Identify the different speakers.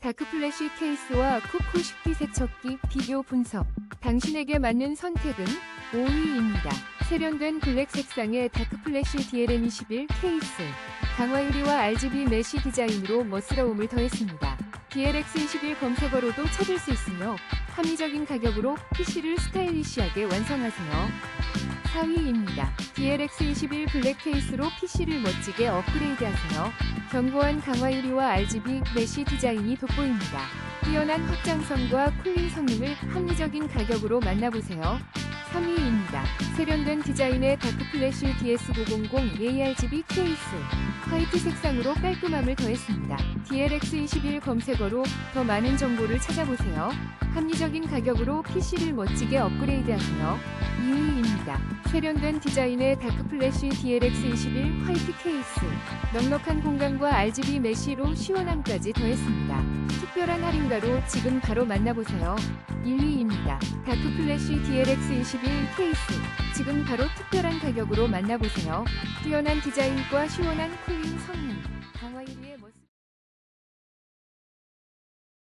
Speaker 1: 다크플래시 케이스와 쿠쿠 식기 세척기 비교 분석. 당신에게 맞는 선택은 5위입니다. 세련된 블랙 색상의 다크플래시 DLM21 케이스. 강화 유리와 RGB 메쉬 디자인으로 멋스러움을 더했습니다. DLX21 검색어로도 찾을 수 있으며 합리적인 가격으로 PC를 스타일리시하게 완성하세요. 4위입니다. DLX21 블랙 케이스로 PC를 멋지게 업그레이드하세요. 견고한 강화 유리와 RGB 메쉬 디자인이 돋보입니다. 뛰어난 확장성과 쿨링 성능을 합리적인 가격으로 만나보세요. 3위입니다. 세련된 디자인의 다크플래시 DS900 ARGB 케이스. 화이트 색상으로 깔끔함을 더했습니다. DLX21 검색어로 더 많은 정보를 찾아보세요. 합리적인 가격으로 PC를 멋지게 업그레이드하세요. 2위입니다. 세련된 디자인의 다크플래시 DLX21 화이트 케이스. 넉넉한 공간과 RGB 메쉬로 시원함까지 더했습니다. 특별한 할인가로 지금 바로 만나보세요. 1위입니다. 다크플래시 DLX21 케이스. 지금 바로 특별한 가격으로 만나보세요. 뛰어난 디자인과 시원한 쿨링 성능.